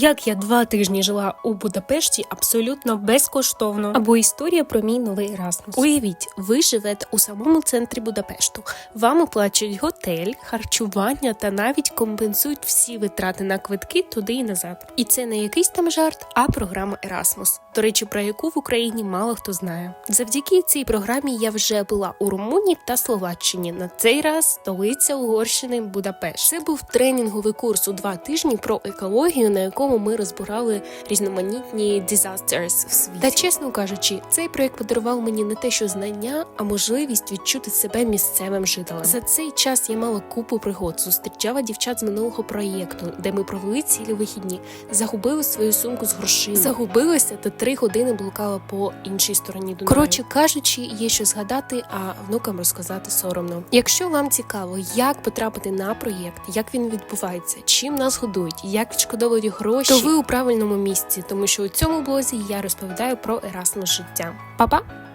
Як я два тижні жила у Будапешті абсолютно безкоштовно. Або історія про мій новий Erasmus. Уявіть, ви живете у самому центрі Будапешту. Вам оплачують готель, харчування та навіть компенсують всі витрати на квитки туди і назад. І це не якийсь там жарт, а програма Erasmus. До речі, про яку в Україні мало хто знає. Завдяки цій програмі я вже була у Румунії та Словаччині. На цей раз столиця Угорщини Будапешт. Це був тренінговий курс у два тижні про екологію, на якому ми розбирали різноманітні disasters в світі. Та чесно кажучи, цей проект подарував мені не те, що знання, а можливість відчути себе місцевим жителем. За цей час я мала купу пригод, зустрічала дівчат з минулого проєкту, де ми провели цілі вихідні, загубили свою сумку з грошима, загубилася та три години блукала по іншій стороні Дунаю. Коротше кажучи, є що згадати, а внукам розказати соромно. Якщо вам цікаво, як потрапити на проєкт, як він відбувається, чим нас годують, як відшкодовують гроші, то ви у правильному місці, тому що у цьому блозі я розповідаю про Erasmus життя. Па-па!